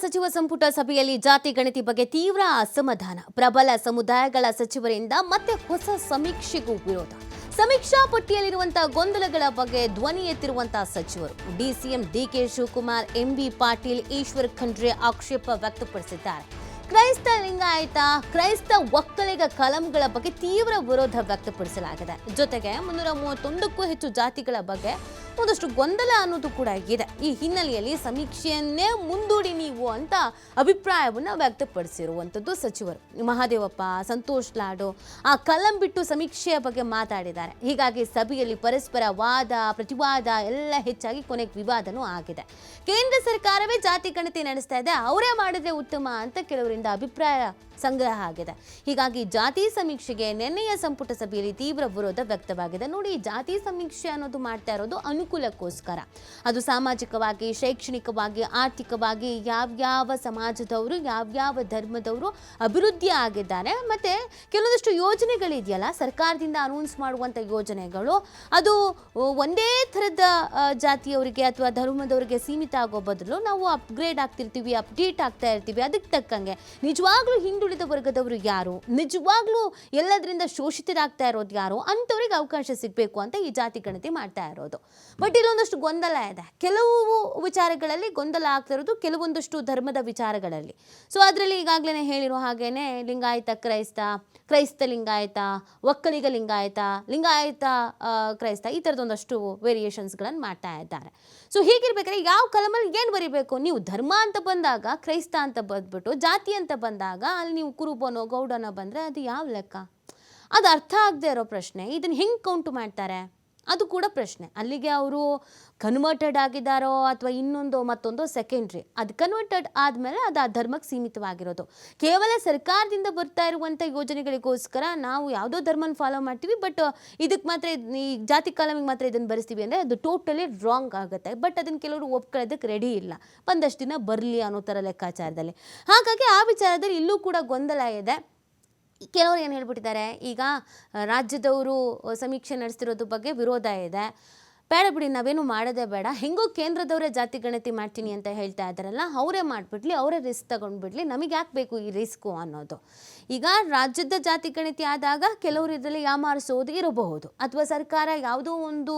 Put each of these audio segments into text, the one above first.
ಸಚಿವ ಸಂಪುಟ ಸಭೆಯಲ್ಲಿ ಜಾತಿ ಗಣತಿ ಬಗ್ಗೆ ತೀವ್ರ ಅಸಮಾಧಾನ. ಪ್ರಬಲ ಸಮುದಾಯಗಳ ಸಚಿವರಿಂದ ಮತ್ತೆ ಹೊಸ ಸಮೀಕ್ಷೆಗೂ ವಿರೋಧ. ಸಮೀಕ್ಷಾ ಪಟ್ಟಿಯಲ್ಲಿರುವಂತಹ ಗೊಂದಲಗಳ ಬಗ್ಗೆ ಧ್ವನಿ ಎತ್ತಿರುವಂತಹ ಸಚಿವರು. DCM DK Shivakumar MB Patil, Eshwar Khandre ಆಕ್ಷೇಪ ವ್ಯಕ್ತಪಡಿಸಿದ್ದಾರೆ. ಕ್ರೈಸ್ತ ಲಿಂಗಾಯತ, ಕ್ರೈಸ್ತ ಒಕ್ಕಲಿಗ ಕಲಂಗಳ ಬಗ್ಗೆ ತೀವ್ರ ವಿರೋಧ ವ್ಯಕ್ತಪಡಿಸಲಾಗಿದೆ. ಜೊತೆಗೆ ಮುನ್ನೂರ ಮೂವತ್ತೊಂದಕ್ಕೂ ಹೆಚ್ಚು ಜಾತಿಗಳ ಬಗ್ಗೆ ಒಂದಷ್ಟು ಗೊಂದಲ ಅನ್ನೋದು ಕೂಡ ಇದೆ ಈ ಹಿನ್ನೆಲೆಯಲ್ಲಿ ಸಮೀಕ್ಷೆಯನ್ನೇ ಮುಂದೂಡಿ ನೀವು ಅಂತ ಅಭಿಪ್ರಾಯವನ್ನು ವ್ಯಕ್ತಪಡಿಸಿರುವಂಥದ್ದು ಸಚಿವರು. ಮಹಾದೇವಪ್ಪ, ಸಂತೋಷ್ ಲಾಡು ಆ ಕಲಂ ಬಿಟ್ಟು ಸಮೀಕ್ಷೆಯ ಬಗ್ಗೆ ಮಾತಾಡಿದ್ದಾರೆ. ಹೀಗಾಗಿ ಸಭೆಯಲ್ಲಿ ಪರಸ್ಪರ ವಾದ, ಪ್ರತಿವಾದ ಎಲ್ಲ ಹೆಚ್ಚಾಗಿ ಕೊನೆಗೆ ವಿವಾದನೂ ಆಗಿದೆ. ಕೇಂದ್ರ ಸರ್ಕಾರವೇ ಜಾತಿ ಗಣತಿ ನಡೆಸ್ತಾ ಇದೆ. ಅವರೇ ಮಾಡಿದ್ರೆ ಉತ್ತಮ ಅಂತ ಕೆಲವರಿಂದ ಅಭಿಪ್ರಾಯ ಸಂಗ್ರಹ ಆಗಿದೆ. ಹೀಗಾಗಿ ಜಾತಿ ಸಮೀಕ್ಷೆಗೆ ನಿನ್ನೆಯ ಸಂಪುಟ ಸಭೆಯಲ್ಲಿ ತೀವ್ರ ವಿರೋಧ ವ್ಯಕ್ತವಾಗಿದೆ. ನೋಡಿ ಜಾತಿ ಸಮೀಕ್ಷೆ ಅನ್ನೋದು ಮಾಡ್ತಾ ಇರೋದು ಅನುಕೂಲಕ್ಕೋಸ್ಕರ. ಅದು ಸಾಮಾಜಿಕವಾಗಿ, ಶೈಕ್ಷಣಿಕವಾಗಿ, ಆರ್ಥಿಕವಾಗಿ ಯಾವ್ಯಾವ ಸಮಾಜದವರು, ಯಾವ್ಯಾವ ಧರ್ಮದವರು ಅಭಿವೃದ್ಧಿ ಆಗಿದ್ದಾರೆ. ಮತ್ತು ಕೆಲವೊಂದಷ್ಟು ಯೋಜನೆಗಳಿದೆಯಲ್ಲ, ಸರ್ಕಾರದಿಂದ ಅನೌನ್ಸ್ ಮಾಡುವಂಥ ಯೋಜನೆಗಳು, ಅದು ಒಂದೇ ಥರದ ಜಾತಿಯವರಿಗೆ ಅಥವಾ ಧರ್ಮದವರಿಗೆ ಸೀಮಿತ ಆಗೋ ಬದಲು ನಾವು ಅಪ್ಗ್ರೇಡ್ ಆಗ್ತಿರ್ತೀವಿ ಅಪ್ಡೇಟ್ ಆಗ್ತಾ ಇರ್ತೀವಿ. ಅದಕ್ಕೆ ತಕ್ಕಂಗೆ ನಿಜವಾಗ್ಲೂ ಹಿಂದುಳಿದ ವರ್ಗದವರು ಯಾರು? ನಿಜವಾಗ್ಲೂ ಎಲ್ಲದರಿಂದ ಶೋಷಿತರಾಗ್ತಾ ಇರೋದು ಯಾರು? ಅಂಥವ್ರಿಗೆ ಅವಕಾಶ ಸಿಗಬೇಕು ಅಂತ ಈ ಜಾತಿ ಗಣತಿ ಮಾಡ್ತಾ ಇರೋದು. ಬಟ್ ಇಲ್ಲೊಂದಷ್ಟು ಗೊಂದಲ ಇದೆ. ಕೆಲವು ವಿಚಾರಗಳಲ್ಲಿ ಗೊಂದಲ ಆಗ್ತಾ ಇರೋದು ಕೆಲವೊಂದಷ್ಟು ಧರ್ಮದ ವಿಚಾರಗಳಲ್ಲಿ. ಸೊ ಅದರಲ್ಲಿ ಈಗಾಗಲೇ ಹೇಳಿರೋ ಹಾಗೇನೆ ಲಿಂಗಾಯತ, ಕ್ರೈಸ್ತ ಕ್ರೈಸ್ತ ಲಿಂಗಾಯತ, ಒಕ್ಕಲಿಗ ಲಿಂಗಾಯತ ಲಿಂಗಾಯತ ಕ್ರೈಸ್ತ ಈ ಥರದೊಂದಷ್ಟು ವೇರಿಯೇಷನ್ಸ್ಗಳನ್ನು ಮಾಡ್ತಾ ಇದ್ದಾರೆ. ಸೊ ಹೀಗಿರ್ಬೇಕಾದ್ರೆ ಯಾವ ಕಲಮಲ್ಲಿ ಏನು ಬರೀಬೇಕು? ನೀವು ಧರ್ಮ ಅಂತ ಬಂದಾಗ, ಕ್ರೈಸ್ತ ಅಂತ ಬಂದ್ಬಿಟ್ಟು, ಜಾತಿ ಅಂತ ಬಂದಾಗ ಅಲ್ಲಿ ನೀವು ಕುರುಬನೋ, ಗೌಡನೋ ಬಂದರೆ ಅದು ಯಾವ ಲೆಕ್ಕ? ಅದು ಅರ್ಥ ಆಗದೆ ಇರೋ ಪ್ರಶ್ನೆ. ಇದನ್ನು ಹೆಂಗೆ ಕೌಂಟು ಮಾಡ್ತಾರೆ? ಅದು ಕೂಡ ಪ್ರಶ್ನೆ. ಅಲ್ಲಿಗೆ ಅವರು ಕನ್ವರ್ಟೆಡ್ ಆಗಿದ್ದಾರೋ ಅಥವಾ ಇನ್ನೊಂದು ಮತ್ತೊಂದು ಸೆಕೆಂಡ್ರಿ ಅದು ಕನ್ವರ್ಟೆಡ್ ಆದಮೇಲೆ ಅದು ಆ ಧರ್ಮಕ್ಕೆ ಸೀಮಿತವಾಗಿರೋದು. ಕೇವಲ ಸರ್ಕಾರದಿಂದ ಬರ್ತಾ ಇರುವಂಥ ಯೋಜನೆಗಳಿಗೋಸ್ಕರ ನಾವು ಯಾವುದೋ ಧರ್ಮನ ಫಾಲೋ ಮಾಡ್ತೀವಿ ಬಟ್ ಇದಕ್ಕೆ ಮಾತ್ರ ಈ ಜಾತಿ ಕಾಲಮಿಗೆ ಮಾತ್ರ ಇದನ್ನು ಬರೆಸ್ತೀವಿ ಅಂದರೆ ಅದು ಟೋಟಲಿ ರಾಂಗ್ ಆಗುತ್ತೆ. ಬಟ್ ಅದನ್ನು ಕೆಲವರು ಒಪ್ಕೊಳ್ಳೋದಕ್ಕೆ ರೆಡಿ ಇಲ್ಲ. ಒಂದಷ್ಟು ದಿನ ಬರಲಿ ಅನ್ನೋ ಥರ ಲೆಕ್ಕಾಚಾರದಲ್ಲಿ. ಹಾಗಾಗಿ ಆ ವಿಚಾರದಲ್ಲಿ ಇಲ್ಲೂ ಕೂಡ ಗೊಂದಲ ಇದೆ. ಕೆಲವರು ಏನು ಹೇಳ್ಬಿಟ್ಟಿದ್ದಾರೆ ಈಗ ರಾಜ್ಯದವರು ಸಮೀಕ್ಷೆ ನಡೆಸ್ತಿರೋದ್ರ ಬಗ್ಗೆ ವಿರೋಧ ಇದೆ. ಬೇಡ ಬಿಡಿ, ನಾವೇನು ಮಾಡೋದೇ ಬೇಡ. ಹೆಂಗೋ ಕೇಂದ್ರದವರೇ ಜಾತಿ ಗಣತಿ ಮಾಡ್ತೀನಿ ಅಂತ ಹೇಳ್ತಾ ಇದ್ದಾರಲ್ಲ, ಅವರೇ ಮಾಡಿಬಿಡ್ಲಿ, ಅವರೇ ರಿಸ್ಕ್ ತಗೊಂಡ್ಬಿಡ್ಲಿ. ನಮಗೆ ಯಾಕೆ ಬೇಕು ಈ ರಿಸ್ಕು ಅನ್ನೋದು? ಈಗ ರಾಜ್ಯದ ಜಾತಿ ಗಣತಿ ಆದಾಗ ಕೆಲವರು ಇದರಲ್ಲಿ ಯಾಮಾರಿಸೋದು ಇರಬಹುದು. ಅಥವಾ ಸರ್ಕಾರ ಯಾವುದೋ ಒಂದು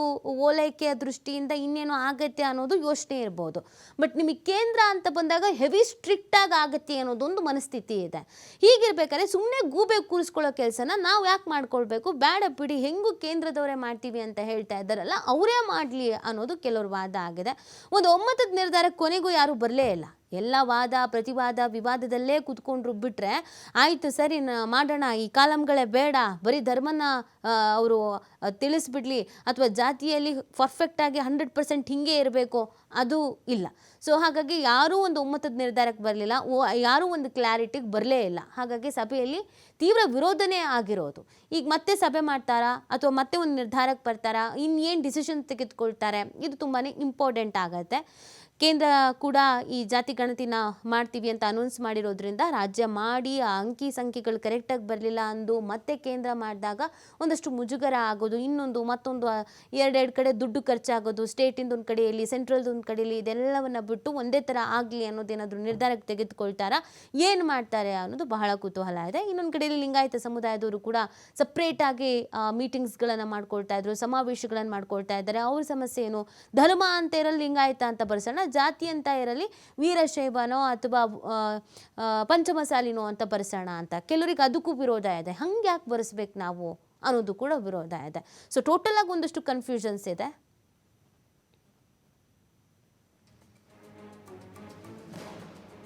ಓಲೈಕೆಯ ದೃಷ್ಟಿಯಿಂದ ಇನ್ನೇನು ಆಗತ್ತೆ ಅನ್ನೋದು ಯೋಚನೆ ಇರ್ಬೋದು. ಬಟ್ ನಿಮಗೆ ಕೇಂದ್ರ ಅಂತ ಬಂದಾಗ ಹೆವಿ ಸ್ಟ್ರಿಕ್ಟಾಗಿ ಆಗತ್ತೆ ಅನ್ನೋದೊಂದು ಮನಸ್ಥಿತಿ ಇದೆ. ಹೀಗಿರ್ಬೇಕಾದ್ರೆ ಸುಮ್ಮನೆ ಗೂಬೆ ಕೂರಿಸ್ಕೊಳ್ಳೋ ಕೆಲಸನ ನಾವು ಯಾಕೆ ಮಾಡ್ಕೊಳ್ಬೇಕು? ಬೇಡ ಬಿಡಿ, ಹೆಂಗೂ ಕೇಂದ್ರದವರೇ ಮಾಡ್ತೀವಿ ಅಂತ ಹೇಳ್ತಾ ಇದ್ದಾರಲ್ಲ, ಅವರೇ ಮಾಡಲಿ ಅನ್ನೋದು ಕೆಲವ್ರ ವಾದ ಆಗಿದೆ. ಒಂದು ಒಮ್ಮತದ ನಿರ್ಧಾರ ಕೊನೆಗೂ ಯಾರೂ ಬರಲೇ ಇಲ್ಲ. ಎಲ್ಲ ವಾದ, ಪ್ರತಿವಾದ, ವಿವಾದದಲ್ಲೇ ಕುತ್ಕೊಂಡ್ರು ಬಿಟ್ರೆ ಆಯಿತು ಸರಿ ಮಾಡೋಣ. ಈ ಕಾಲಮ್ಗಳೇ ಬೇಡ. ಬರೀ ಧರ್ಮನ ಅವರು ತಿಳಿಸ್ಬಿಡ್ಲಿ. ಅಥವಾ ಜಾತಿಯಲ್ಲಿ ಪರ್ಫೆಕ್ಟಾಗಿ ಹಂಡ್ರೆಡ್ ಪರ್ಸೆಂಟ್ ಹಿಂಗೆ ಇರಬೇಕು. ಅದು ಇಲ್ಲ. ಸೊ ಹಾಗಾಗಿ ಯಾರೂ ಒಂದು ಒಮ್ಮತದ ನಿರ್ಧಾರಕ್ಕೆ ಬರಲಿಲ್ಲ. ಓ, ಯಾರೂ ಒಂದು ಕ್ಲಾರಿಟಿಗೆ ಬರಲೇ ಇಲ್ಲ. ಹಾಗಾಗಿ ಸಭೆಯಲ್ಲಿ ತೀವ್ರ ವಿರೋಧನೇ ಆಗಿರೋದು. ಈಗ ಮತ್ತೆ ಸಭೆ ಮಾಡ್ತಾರಾ? ಅಥವಾ ಮತ್ತೆ ಒಂದು ನಿರ್ಧಾರಕ್ಕೆ ಬರ್ತಾರಾ? ಇನ್ನೇನು ಡಿಸಿಷನ್ ತೆಗೆದುಕೊಳ್ತಾರೆ? ಇದು ತುಂಬಾ ಇಂಪಾರ್ಟೆಂಟ್ ಆಗುತ್ತೆ. ಕೇಂದ್ರ ಕೂಡ ಈ ಜಾತಿ ಗಣತಿನ ಮಾಡ್ತೀವಿ ಅಂತ ಅನೌನ್ಸ್ ಮಾಡಿರೋದ್ರಿಂದ ರಾಜ್ಯ ಮಾಡಿ ಆ ಅಂಕಿ ಸಂಖ್ಯೆಗಳು ಕರೆಕ್ಟಾಗಿ ಬರಲಿಲ್ಲ ಅಂದು ಮತ್ತೆ ಕೇಂದ್ರ ಮಾಡಿದಾಗ ಒಂದಷ್ಟು ಮುಜುಗರ ಆಗೋದು, ಇನ್ನೊಂದು ಮತ್ತೊಂದು ಎರಡೆರಡು ಕಡೆ ದುಡ್ಡು ಖರ್ಚಾಗೋದು ಸ್ಟೇಟಿಂದ ಒಂದು ಕಡೆಯಲ್ಲಿ ಸೆಂಟ್ರಲ್ದು ಒಂದು ಕಡೆಯಲ್ಲಿ ಇದೆಲ್ಲವನ್ನ ಬಿಟ್ಟು ಒಂದೇ ಥರ ಆಗಲಿ ಅನ್ನೋದೇನಾದರೂ ನಿರ್ಧಾರಕ್ಕೆ ತೆಗೆದುಕೊಳ್ತಾರಾ, ಏನು ಮಾಡ್ತಾರೆ ಅನ್ನೋದು ಬಹಳ ಕುತೂಹಲ ಇದೆ. ಇನ್ನೊಂದು ಕಡೆಯಲ್ಲಿ ಲಿಂಗಾಯತ ಸಮುದಾಯದವರು ಕೂಡ ಸಪ್ರೇಟಾಗಿ ಮೀಟಿಂಗ್ಸ್ಗಳನ್ನು ಮಾಡ್ಕೊಳ್ತಾ ಇದ್ರು, ಸಮಾವೇಶಗಳನ್ನು ಮಾಡ್ಕೊಳ್ತಾ ಇದ್ದಾರೆ. ಅವ್ರ ಸಮಸ್ಯೆ ಏನು? ಧರ್ಮ ಅಂತ ಇರಲಿ, ಲಿಂಗಾಯತ ಅಂತ ಬರ್ಸೋಣ. ಜಾತಿ ಅಂತ ಇರಲಿ ವೀರಶೈವನೋ ಅಥವಾ ಪಂಚಮಸಾಲಿನೋ ಅಂತ ಬರೆಸೋಣ ಅಂತ. ಕೆಲವರಿಗೆ ಅದಕ್ಕೂ ವಿರೋಧ ಇದೆ. ಹಂಗೆ ಯಾಕೆ ಬರೆಸ್ಬೇಕು ನಾವು ಅನ್ನೋದು ಕೂಡ ವಿರೋಧ ಇದೆ. ಸೊ ಟೋಟಲ್ ಆಗಿ ಒಂದಷ್ಟು ಕನ್ಫ್ಯೂಷನ್ಸ್ ಇದೆ.